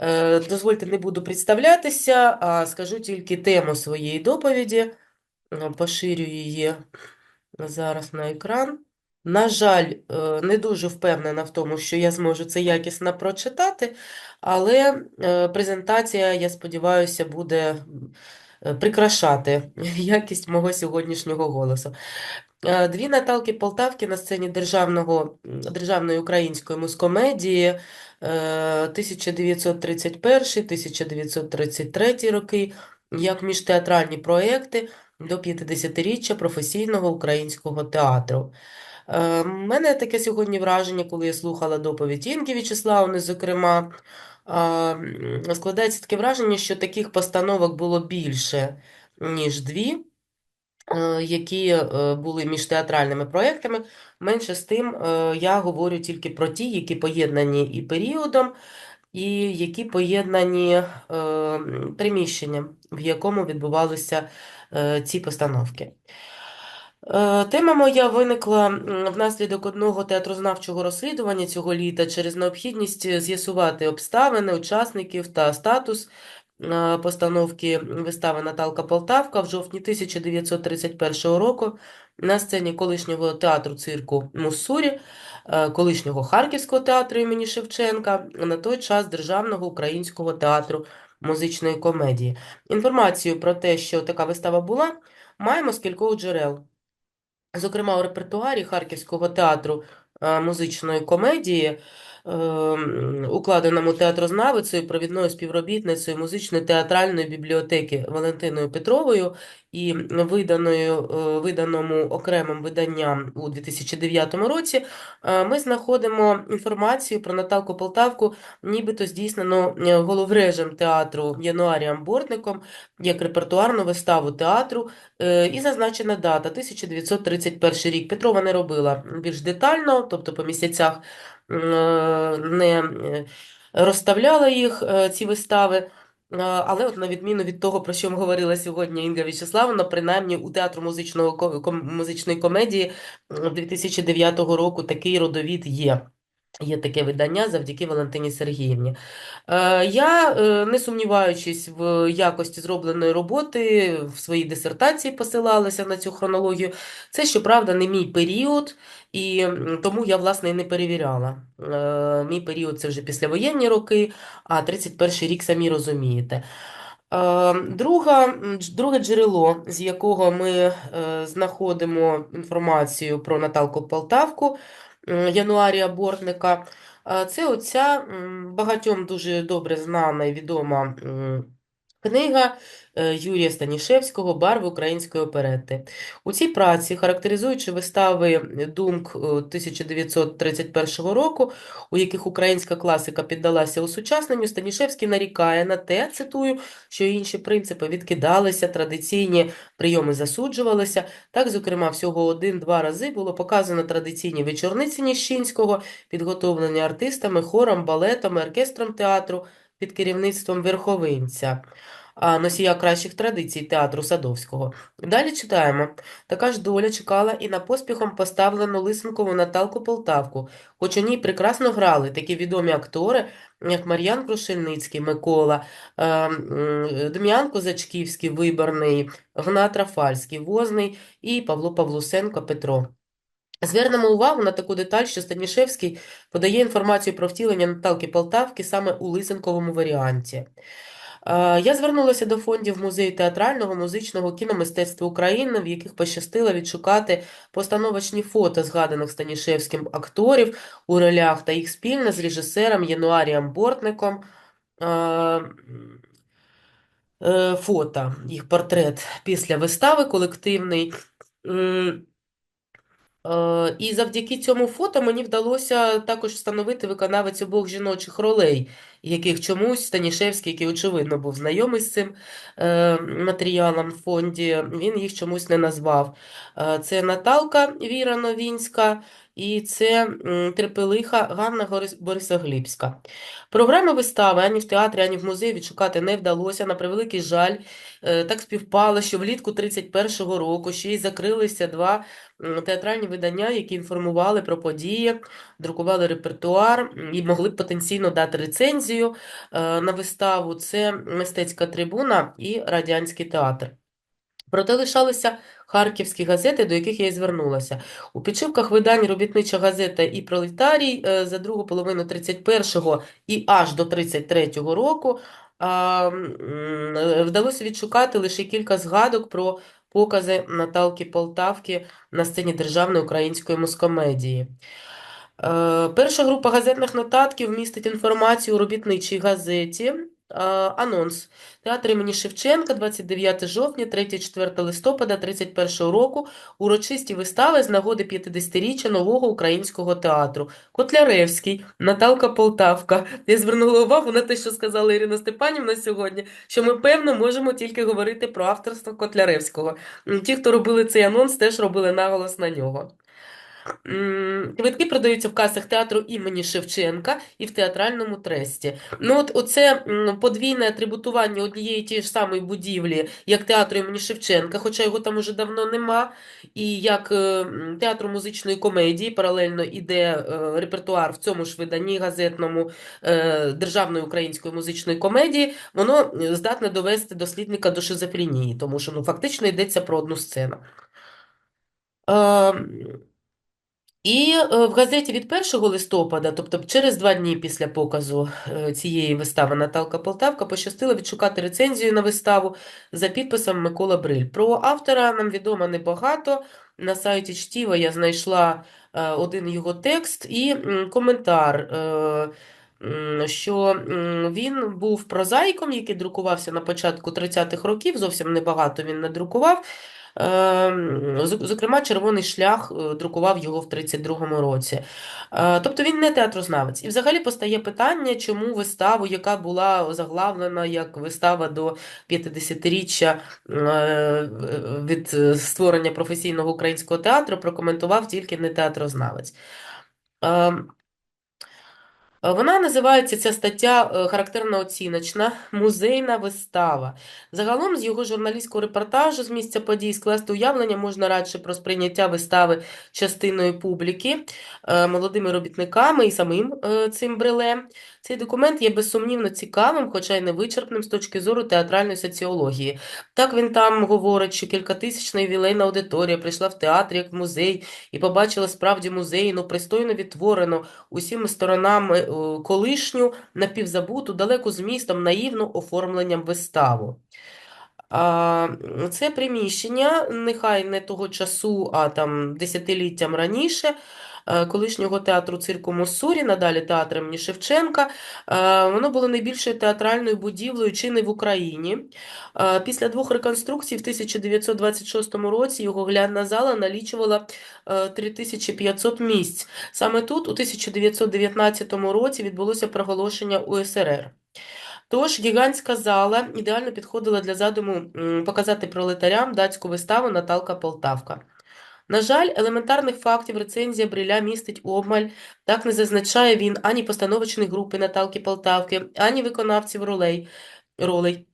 Е, Дозвольте, не буду представлятися, а скажу тільки тему своєї доповіді. Е, Поширю її зараз на екран. На жаль, е, не дуже впевнена в тому, що я зможу це якісно прочитати, але е, презентація, я сподіваюся, буде е, прикрашати якість мого сьогоднішнього голосу. Е, Дві Наталки Полтавки на сцені державного, державної української музкомедії е, 1931-1933 роки, як міжтеатральні проекти до 50-річчя професійного українського театру. Е, в мене таке сьогодні враження, коли я слухала доповідь Інги Вячеславовни, зокрема, складається таке враження, що таких постановок було більше, ніж дві е, які е, були між театральними проєктами. Менше з тим, е, я говорю тільки про ті, які поєднані і періодом, і які поєднані е, приміщенням, в якому відбувалися е, ці постановки. Е, Тема моя виникла внаслідок одного театрознавчого розслідування цього літа через необхідність з'ясувати обставини учасників та статус е, постановки вистави Наталка Полтавка в жовтні 1931 року на сцені колишнього театру цирку Муссурі, е, колишнього Харківського театру імені Шевченка, на той час Державного українського театру музичної комедії. Інформацію про те, що така вистава була, маємо з кількох джерел. Зокрема, у репертуарі Харківського театру е, музичної комедії, е, укладеному театрознавицею, провідною співробітницею музичної театральної бібліотеки Валентиною Петровою і виданою, е, виданому окремим виданням у 2009 році, е, ми знаходимо інформацію про Наталку Полтавку, нібито здійснено е, головрежем театру Януарієм Бортником як репертуарну виставу театру І зазначена дата 1931 рік. Петрова не робила більш детально, тобто по місяцях не е, розставляла їх, е, ці вистави. Е, Але от на відміну від того, про що говорила сьогодні Інга Вячеславовна, принаймні у театру музичного музичної комедії м, 2009 року такий родовід є. Є таке видання завдяки Валентині Сергіївні. Е, Я, е, не сумніваючись в якості зробленої роботи, в своїй дисертації посилалася на цю хронологію. Це, щоправда, не мій період, і тому я, власне, і не перевіряла. Е, Мій період це вже післявоєнні роки, а 31 рік самі розумієте. Друга, друге джерело, з якого ми знаходимо інформацію про Наталку Полтавку, Януарія Бортника, е, це оця багатьом дуже добре знана і відома книга е, Юрія Станішевського «Барви української оперети». У цій праці, характеризуючи вистави думк е, 1931 року, у яких українська класика піддалася осучасненню, Станішевський нарікає на те, цитую, що інші принципи відкидалися, традиційні прийоми засуджувалися. Так, зокрема, всього один-два рази було показано традиційні вечорниці Ніщинського, підготовлені артистами, хором, балетом, оркестром театру під керівництвом верховинця, носія кращих традицій театру Садовського. Далі читаємо. Така ж доля чекала і на поспіхом поставлену Лисенкову Наталку Полтавку, хоч у ній прекрасно грали такі відомі актори, як Мар'ян Крушельницький, Микола, м, Дем'ян Козачківський, Виборний, Гнат Рафальський, Возний і Павло Павлусенко Петро. Звернемо увагу на таку деталь, що Станішевський подає інформацію про втілення Наталки Полтавки саме у Лисенковому варіанті. Е, Я звернулася до фондів Музею театрального, музичного кіномистецтва України, в яких пощастило відшукати постановочні фото згаданих Станішевським акторів у ролях та їх спільно з режисером Януарієм Бортником. Е, е, Фото, їх портрет після вистави колективний. Е, І завдяки цьому фото мені вдалося також встановити виконавець обох жіночих ролей, яких чомусь Станішевський, який, очевидно, був знайомий з цим е, матеріалом в фонді, він їх чомусь не назвав. Е, Це Наталка Віра Новінська і це м, Терпелиха Ганна Борисоглібська. Програми вистави ані в театрі, ані в музеї відшукати не вдалося. На превеликий жаль, е, так співпало, що влітку 31-го року ще й закрилися два театральні видання, які інформували про події, друкували репертуар і могли б потенційно дати рецензію е, на виставу. Це мистецька трибуна і радянський театр. Проте лишалися харківські газети, до яких я і звернулася. У підшивках видань «Робітнича газета» і «Пролетарій» е, за другу половину 31-го і аж до 33-го року е, вдалося відшукати лише кілька згадок про покази Наталки Полтавки на сцені Державної української мускомедії. Е, Перша група газетних нотатків містить інформацію у робітничій газеті. Анонс. Театр імені Шевченка, 29 жовтня, 3-4 листопада 31 року. Урочисті вистави з нагоди 50-річчя нового українського театру. Котляревський, Наталка Полтавка. Я звернула увагу на те, що сказала Ірина Степанівна сьогодні, що ми, певно, можемо тільки говорити про авторство Котляревського. Ті, хто робили цей анонс, теж робили наголос на нього. Квитки продаються в касах театру імені Шевченка і в театральному тресті. Ну, от оце подвійне атрибутування однієї тієї ж самої будівлі, як театру імені Шевченка, хоча його там уже давно нема, і як е, театру музичної комедії паралельно іде е, репертуар в цьому ж виданні газетному е, Державної української музичної комедії, воно здатне довести дослідника до шизофренії, тому що ну, фактично йдеться про одну сцену. І е, в газеті від 1 листопада, тобто через два дні після показу е, цієї вистави Наталка Полтавка, пощастило відшукати рецензію на виставу за підписом Микола Бриль. Про автора нам відомо небагато. На сайті Чтіва я знайшла е, один його текст і коментар, що він був прозаїком, який друкувався на початку 30-х років, зовсім небагато він не друкував. Зок- Зокрема, Червоний шлях е, друкував його в 32-му році. Е, Тобто він не театрознавець. І взагалі постає питання, чому виставу, яка була заглавлена як вистава до 50-річчя е, від створення професійного українського театру, прокоментував тільки не театрознавець. Е, Вона називається ця стаття е, характерно оціночна, музейна вистава. Загалом з його журналістського репортажу з місця подій скласти уявлення можна радше про сприйняття вистави частиною публіки, е, молодими робітниками і самим цим брелем. Цей документ є безсумнівно цікавим, хоча й невичерпним з точки зору театральної соціології. Так він там говорить, що кількатисячна ювілейна аудиторія прийшла в театр як в музей і побачила справді музейну, пристойно відтворену усіма сторонами е, колишню, напівзабуту, далеку з містом, наївну оформленням виставу. Це приміщення, нехай не того часу, а там десятиліттям раніше, колишнього театру цирку Муссурі, надалі театр імені Шевченка, е, воно було найбільшою театральною будівлею чи не в Україні. Е, Після двох реконструкцій в 1926 році його глядна зала налічувала е, 3500 місць. Саме тут, у 1919 році, відбулося проголошення УСРР. Тож гігантська зала ідеально підходила для задуму показати пролетарям датську виставу Наталка Полтавка. На жаль, елементарних фактів рецензія Бриля містить обмаль, так не зазначає він ані постановочної групи Наталки Полтавки, ані виконавців ролей. ролей.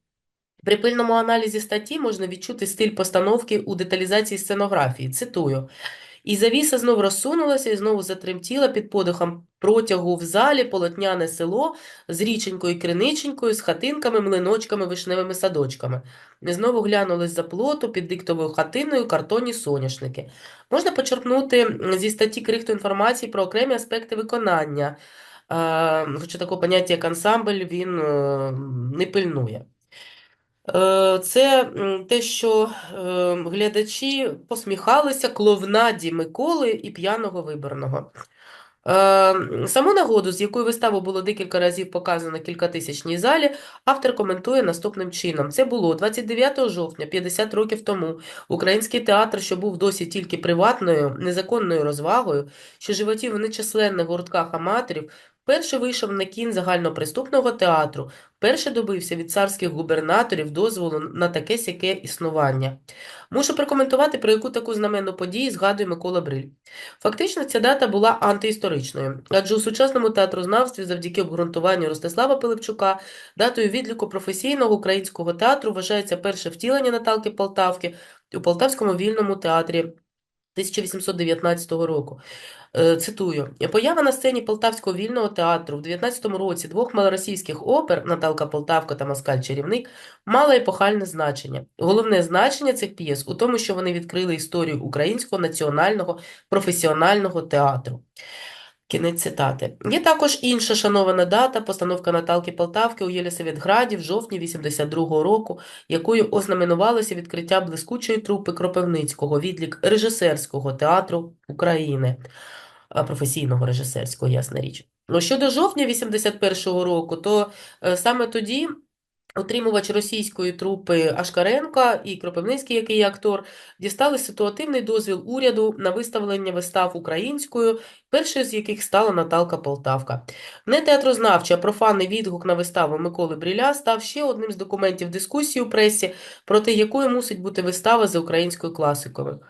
При пильному аналізі статті можна відчути стиль постановки у деталізації сценографії. Цитую. І завіса знов розсунулася і знову затремтіла під подихом протягу в залі полотняне село з річенькою криниченькою, з хатинками, млиночками, вишневими садочками. Знову глянули з-за плоту під диктовою хатиною картонні соняшники. Можна почерпнути зі статті крихту інформації про окремі аспекти виконання, е, хоча такого поняття, як ансамбль, він е, не пильнує. Е, Це те, що е, глядачі посміхалися кловнаді Миколи і п'яного виборного. Е, Саму нагоду, з якою виставу було декілька разів показано кількатисячній залі, автор коментує наступним чином. Це було 29 жовтня, 50 років тому. Український театр, що був досі тільки приватною, незаконною розвагою, що животів у нечисленних гуртках аматорів, перший вийшов на кін загальноприступного театру, перший добився від царських губернаторів дозволу на таке сяке існування. Мушу прокоментувати, про яку таку знаменну подію згадує Микола Бриль. Фактично, ця дата була антиісторичною, адже у сучасному театрознавстві завдяки обґрунтуванню Ростислава Пилипчука датою відліку професійного українського театру вважається перше втілення Наталки Полтавки у Полтавському вільному театрі 1819 року. Е, Цитую: поява на сцені Полтавського вільного театру в 19 році двох малоросійських опер Наталка Полтавка та Москаль Чарівник мала епохальне значення. Головне значення цих п'єс у тому, що вони відкрили історію українського національного професіонального театру. Кінець цитати. Є також інша шанована дата, постановка Наталки Полтавки у Єлісаветграді в жовтні 82-го року, якою ознаменувалося відкриття блискучої трупи Кропивницького, відлік режисерського театру України, професійного режисерського, ясна річ. Ну, щодо жовтня 81-го року, то е, саме тоді Отримувач російської трупи Ашкаренка і Кропивницький, який є актор, дістали ситуативний дозвіл уряду на виставлення вистав українською, першою з яких стала Наталка Полтавка. Не театрознавча, профанний відгук на виставу Миколи Бріля став ще одним з документів дискусії у пресі, проти якої мусить бути вистава за українською класикою.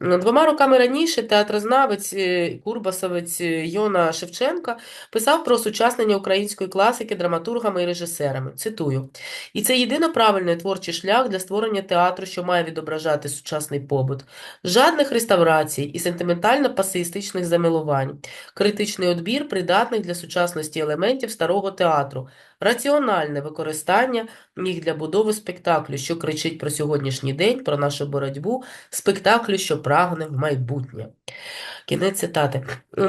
Двома роками раніше театрознавець, е, курбасовець е, Йона Шевченка писав про осучаснення української класики драматургами і режисерами. Цитую. І це єдино правильний творчий шлях для створення театру, що має відображати сучасний побут. Жадних реставрацій і сентиментально-пасеїстичних замилувань, критичний odбір придатних для сучасності елементів старого театру, раціональне використання їх для будови спектаклю, що кричить про сьогоднішній день, про нашу боротьбу, спектаклю, що прагне в майбутнє. Кінець цитати.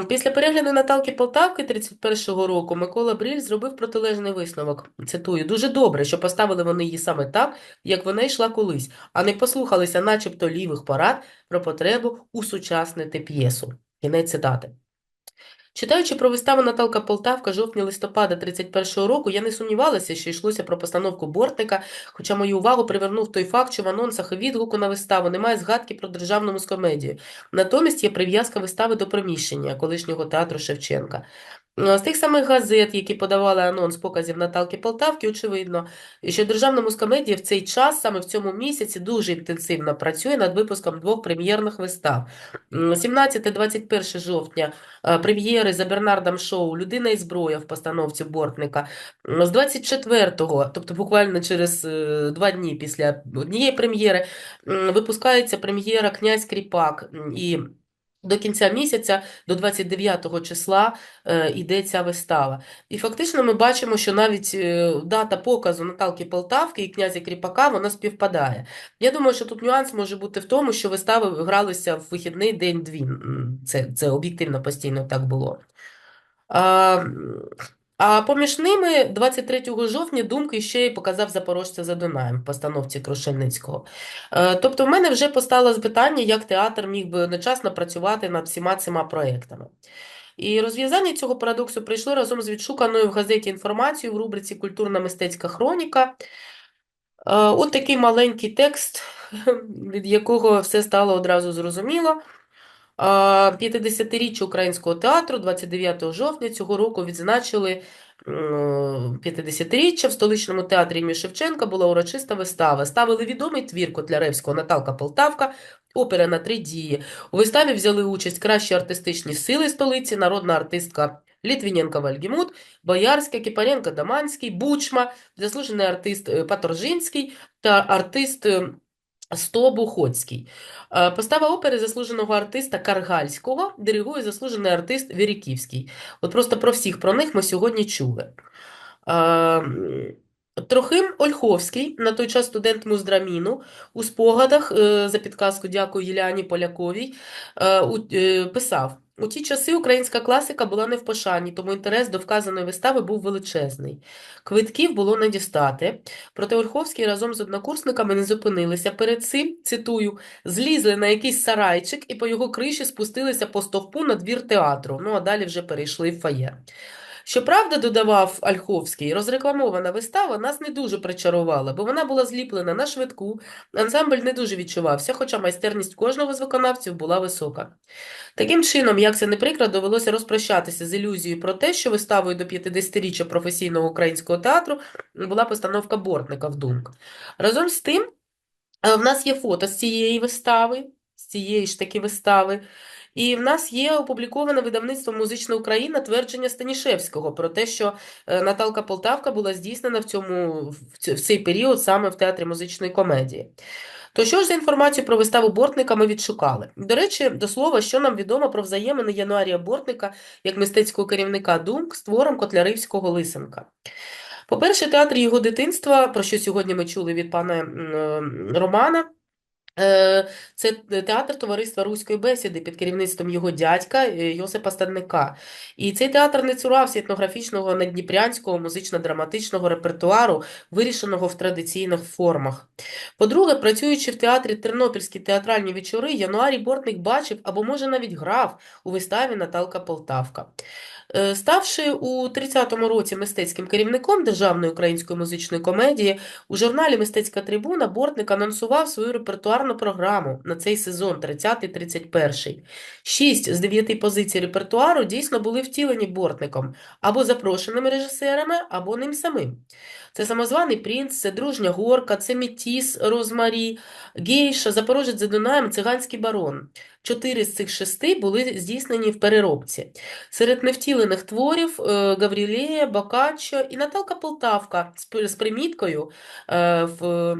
Після перегляду Наталки Полтавки 31-го року Микола Бріль зробив протилежний висновок. Цитую, дуже добре, що поставили вони її саме так, як вона йшла колись, а не послухалися начебто лівих порад про потребу усучаснити п'єсу. Кінець цитати. Читаючи про виставу Наталка Полтавка жовтня-листопада 31-го року, я не сумнівалася, що йшлося про постановку Бортника, хоча мою увагу привернув той факт, що в анонсах і відгуку на виставу немає згадки про державну мускомедію. Натомість є прив'язка вистави до приміщення колишнього театру Шевченка. З тих самих газет, які подавали анонс показів Наталки Полтавки, очевидно, що Державна мускомедія в цей час, саме в цьому місяці, дуже інтенсивно працює над випуском двох прем'єрних вистав. 17-21 жовтня е, прем'єри за Бернардом Шоу Людина і зброя в постановці Бортника. З 24-го, тобто буквально через е, два дні після однієї прем'єри, випускається прем'єра Князь Кріпак. І до кінця місяця, до 29 числа, е, йде ця вистава. І фактично ми бачимо, що навіть е, дата показу Наталки Полтавки і князя Кріпака вона співпадає. Я думаю, що тут нюанс може бути в тому, що вистави гралися в вихідний день-дві. Це, це об'єктивно постійно так було. А, а поміж ними 23 жовтня думки ще й показав Запорожця за Дунаєм в постановці Крушельницького. Е, Тобто в мене вже постало питання, як театр міг би одночасно працювати над всіма цими проєктами. І розв'язання цього парадоксу прийшло разом з відшуканою в газеті інформацією в рубриці Культурна мистецька хроніка. Е, От такий маленький текст, від якого все стало одразу зрозуміло. А, 50-річчя українського театру 29 жовтня цього року відзначили м, 50-річчя в столичному театрі імені Шевченка була урочиста вистава. Ставили відомий твір Котляревського Наталка Полтавка, опера на три дії. У виставі взяли участь кращі артистичні сили столиці, народна артистка Літвіненко Вальгімут, Боярська, Кіпаренко Даманський, Бучма, заслужений артист е, Паторжинський та артист Стобуходський. Е, Постава опери заслуженого артиста Каргальського диригує заслужений артист Віріківський. От просто про всіх про них ми сьогодні чули. Е, Трохим Ольховський, на той час студент Муздраміну, у спогадах, е, за підказку дякую Єляні Поляковій, писав, у ті часи українська класика була не в пошані, тому інтерес до вказаної вистави був величезний. Квитків було не дістати, проте Ольховський разом з однокурсниками не зупинилися. Перед цим, цитую, злізли на якийсь сарайчик і по його криші спустилися по стовпу на двір театру, ну а далі вже перейшли в фоє. Щоправда, додавав Ольховський, розрекламована вистава нас не дуже причарувала, бо вона була зліплена на швидку, ансамбль не дуже відчувався, хоча майстерність кожного з виконавців була висока. Таким чином, як це не прикро, довелося розпрощатися з ілюзією про те, що виставою до 50-річчя професійного українського театру була постановка Бортника в Думк. Разом з тим, е, в нас є фото з цієї вистави, з цієї ж таки вистави. І в нас є опубліковане видавництвом Музична Україна твердження Станішевського про те, що е, Наталка Полтавка була здійснена в цьому в цей період саме в театрі музичної комедії. То що ж за інформацію про виставу Бортника ми відшукали? До речі, до слова, що нам відомо про взаємини Януарія Бортника як мистецького керівника Думк з твором Котляривського Лисенка. По-перше, театр його дитинства, про що сьогодні ми чули від пана м, Романа, Е, Це театр товариства Руської бесіди під керівництвом його дядька е, Йосипа Стадника. І цей театр не цурався етнографічного надніпрянського музично-драматичного репертуару, вирішеного в традиційних формах. По-друге, працюючи в театрі Тернопільські театральні вечори, Януарій Бортник бачив або, може, навіть грав у виставі Наталка Полтавка. Е, Ставши у 30-му році мистецьким керівником Державної української музичної комедії, у журналі Мистецька трибуна Бортник анонсував свою репертуарну програму на цей сезон 30-31. Шість з дев'яти позицій репертуару дійсно були втілені Бортником або запрошеними режисерами, або ним самим. Це самозваний принц, це дружня горка, це Метіс, Розмарі, Гейша, Запорожець за Дунаєм, Циганський барон. Чотири з цих шести були здійснені в переробці. Серед невтілених творів е, Гаврілея, Боккаччо і Наталка Полтавка з приміткою е, в,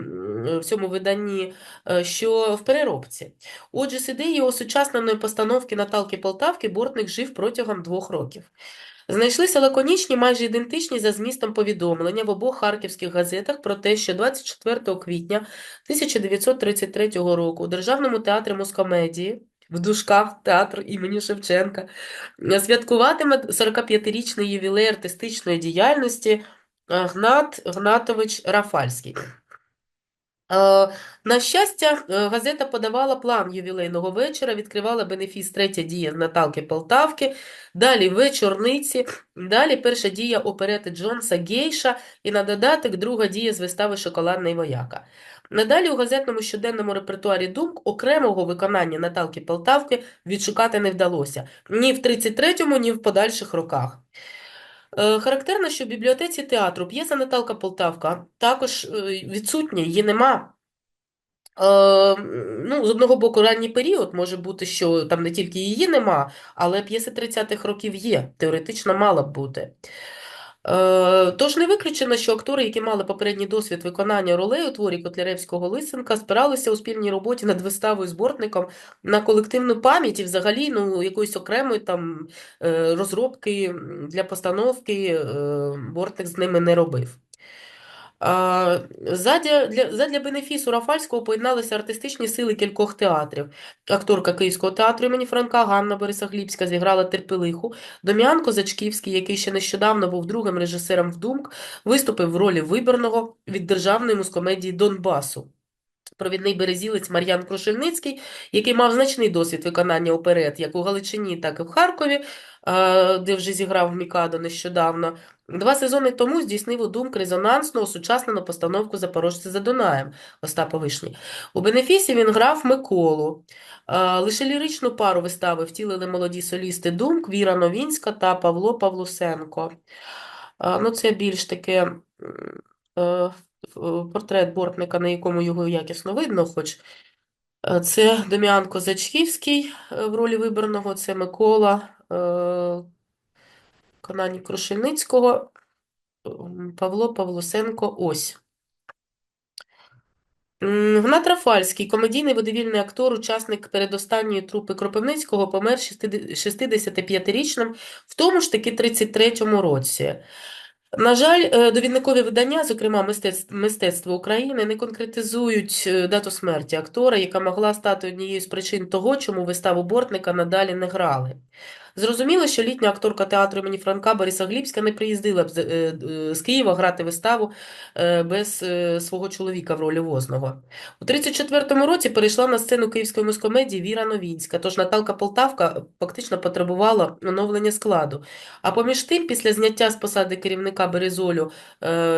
в цьому виданні, е, що в переробці. Отже, з ідеї осучасненої постановки Наталки Полтавки Бортник жив протягом двох років. Знайшлися лаконічні, майже ідентичні за змістом повідомлення в обох харківських газетах про те, що 24 квітня 1933 року у Державному театрі мускомедії в дужках театр імені Шевченка святкуватиме 45-річний ювілей артистичної діяльності Гнат Гнатович Рафальський. Е, На щастя, е, газета подавала план ювілейного вечора, відкривала бенефіс третя дія Наталки Полтавки, далі вечорниці, далі перша дія оперети Джонса Гейша і на додаток друга дія з вистави Шоколадний вояка. Надалі у газетному щоденному репертуарі думк окремого виконання Наталки Полтавки відшукати не вдалося ні в 33-му, ні в подальших роках. Е, Характерно, що в бібліотеці театру п'єса Наталка Полтавка також е, відсутня, її нема. Е, ну, з одного боку, ранній період може бути, що там не тільки її нема, але п'єси 30-х років є, теоретично мала б бути. Е, Тож не виключено, що актори, які мали попередній досвід виконання ролей у творі Котляревського Лисенка, спиралися у спільній роботі над виставою зборником на колективну пам'ять і взагалі ну, якоїсь окремої там е, розробки для постановки е, Бортник з ними не робив. Задля, для, задля бенефісу Рафальського поєдналися артистичні сили кількох театрів. Акторка Київського театру імені Франка Ганна Борисоглібська зіграла Терпелиху. Дом'ян Козачківський, який ще нещодавно був другим режисером «Вдумк», виступив в ролі виборного від державної мускомедії Донбасу. Провідний березілець Мар'ян Крушельницький, який мав значний досвід виконання оперет як у Галичині, так і в Харкові, е, де вже зіграв Мікадо нещодавно. Два сезони тому здійснив у Думк резонансну осучаснену постановку «Запорожці за Дунаєм» Остапа Вишні. У бенефісі він грав Миколу. Е, Лише ліричну пару вистави втілили молоді солісти Думк, Віра Новінська та Павло Павлусенко. Е, Ну, це більш таке портрет бортника, на якому його якісно видно, хоч Е, це Дем'ян Козачківський е, в ролі виборного, це Микола е, Канані Крушельницького, Павло Павлусенко, ось. Гнат Рафальський, комедійний водевільний актор, учасник передостанньої трупи Кропивницького, помер 65-річним, в тому ж таки 33-му році. На жаль, е, довідникові видання, зокрема «Мистецтво, «Мистецтво України», не конкретизують е, дату смерті актора, яка могла стати однією з причин того, чому виставу Бортника надалі не грали. Зрозуміло, що літня акторка театру імені Франка Бориса Глібська не приїздила б з, е, е, Києва грати виставу е, без свого чоловіка в ролі Возного. У 34-му році перейшла на сцену Київської мускомедії Віра Новінська, тож Наталка Полтавка фактично потребувала оновлення складу. А поміж тим, після зняття з посади керівника Березолю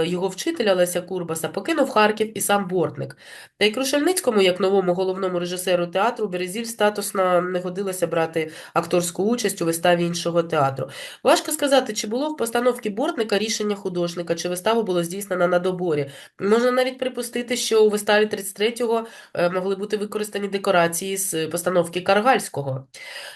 його вчителя Леся Курбаса покинув Харків і сам Бортник. Та й Крушельницькому, як новому головному режисеру театру, Березіль статусно не годилося брати акторську участь у виставі іншого театру. Важко сказати, чи було в постановці Бортника рішення художника, чи вистава була здійснена на доборі. Можна навіть припустити, що у виставі 33-го е, могли бути використані декорації з постановки Каргальського.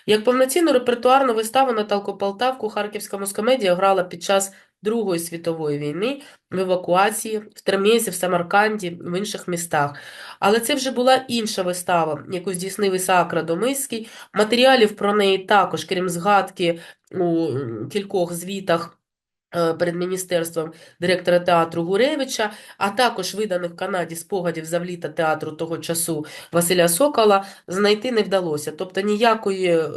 Як повноцінну репертуарну виставу Наталку Полтавку Харківська мускомедія грала під час Другої світової війни в евакуації, в Термєзі, в Самарканді, в інших містах. Але це вже була інша вистава, яку здійснив Ісаак Радомиський. Матеріалів про неї також, крім згадки у кількох звітах перед міністерством директора театру Гуревича, а також виданих в Канаді спогадів завліта театру того часу Василя Сокола, знайти не вдалося. Тобто ніякої е,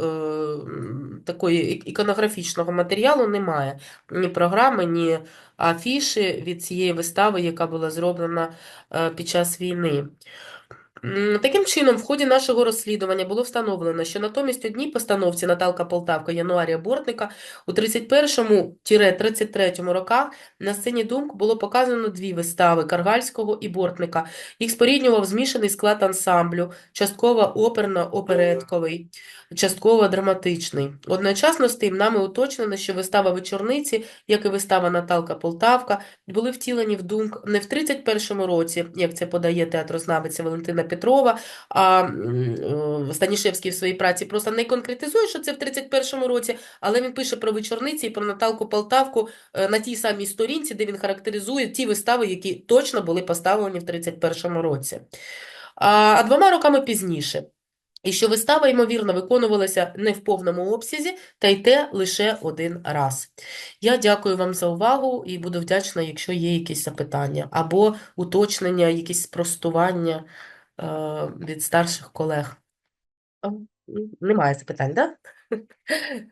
такої іконографічного матеріалу немає. Ні програми, ні афіші від цієї вистави, яка була зроблена е, під час війни. Таким чином, в ході нашого розслідування було встановлено, що натомість одній постановці Наталка Полтавка Януарія Бортника у 31-33 роках на сцені Думк було показано дві вистави Каргальського і Бортника. Їх споріднював змішаний склад ансамблю, частково оперно-оперетковий, частково драматичний. Одночасно з тим нами уточнено, що вистава «Вечорниці», як і вистава Наталка Полтавка, були втілені в Думк не в 31-му році, як це подає театрознавиця Валентина Петрова, а е, Станішевський в своїй праці просто не конкретизує, що це в 31-му році, але він пише про вечорниці і про Наталку Полтавку е, на тій самій сторінці, де він характеризує ті вистави, які точно були поставлені в 31-му році. А, а двома роками пізніше. І що вистава, ймовірно, виконувалася не в повному обсязі, та й те лише один раз. Я дякую вам за увагу і буду вдячна, якщо є якісь запитання або уточнення, якісь спростування е, від старших колег. Немає запитань, так?